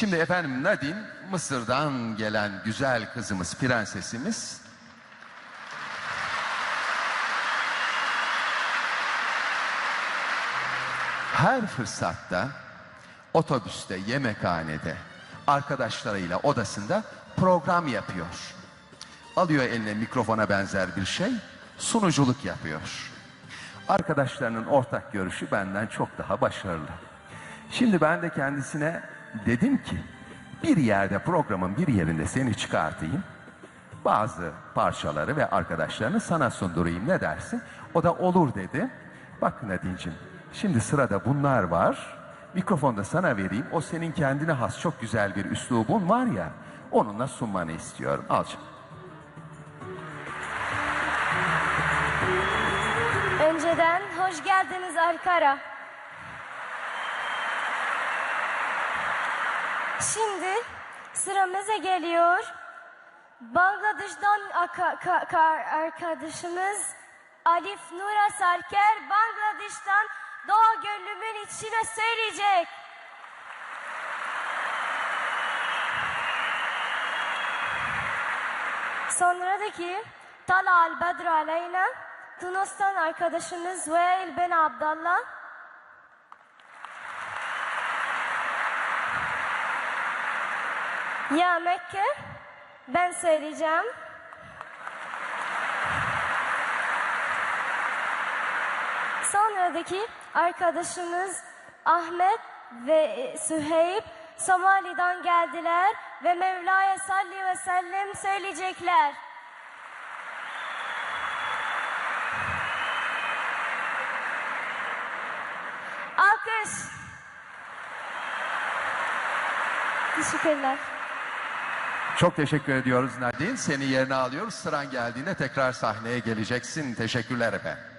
Şimdi efendim Nadine Mısır'dan gelen güzel kızımız, prensesimiz. Her fırsatta otobüste, yemekhanede, arkadaşlarıyla odasında program yapıyor. Alıyor eline mikrofona benzer bir şey, sunuculuk yapıyor. Arkadaşlarının ortak görüşü benden çok daha başarılı. Şimdi ben de kendisine dedim ki bir yerde programın bir yerinde seni çıkartayım. Bazı parçaları ve arkadaşlarını sana sundurayım ne dersin? O da olur dedi. Bak Nadine'cim şimdi sırada bunlar var. Mikrofonu da sana vereyim. O senin kendine has çok güzel bir üslubun var ya. Onunla sunmanı istiyorum. Al canım. Önceden hoş geldiniz Ankara. Şimdi sıramıza geliyor. Bangladeş'ten arkadaşımız Alif Nura Sarker Bangladeş'ten Doğa Gönlümün içine söyleyecek. Sonradaki Talal Bedr Aleyna Tunus'tan arkadaşımız Veil Ben Abdallah Ya Mekke ben söyleyeceğim. Sonradaki arkadaşımız Ahmet ve Süheyb Somali'den geldiler ve Mevla'ya salli ve sellem söyleyecekler. Alkış. Teşekkürler. Çok teşekkür ediyoruz Nadine. Seni yerine alıyoruz. Sıran geldiğinde tekrar sahneye geleceksin. Teşekkürler efendim.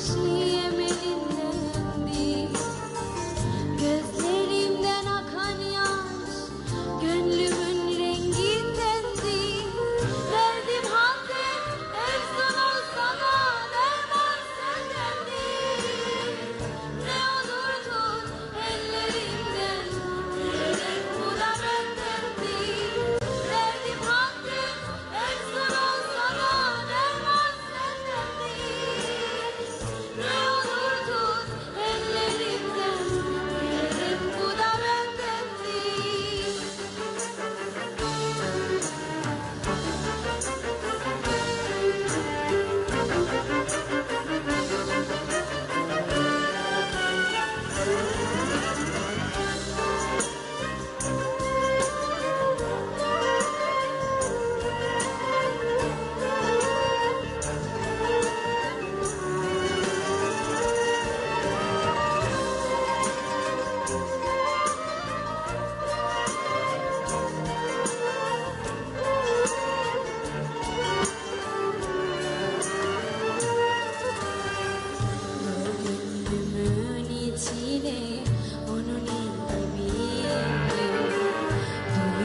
心。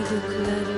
yaşadıkları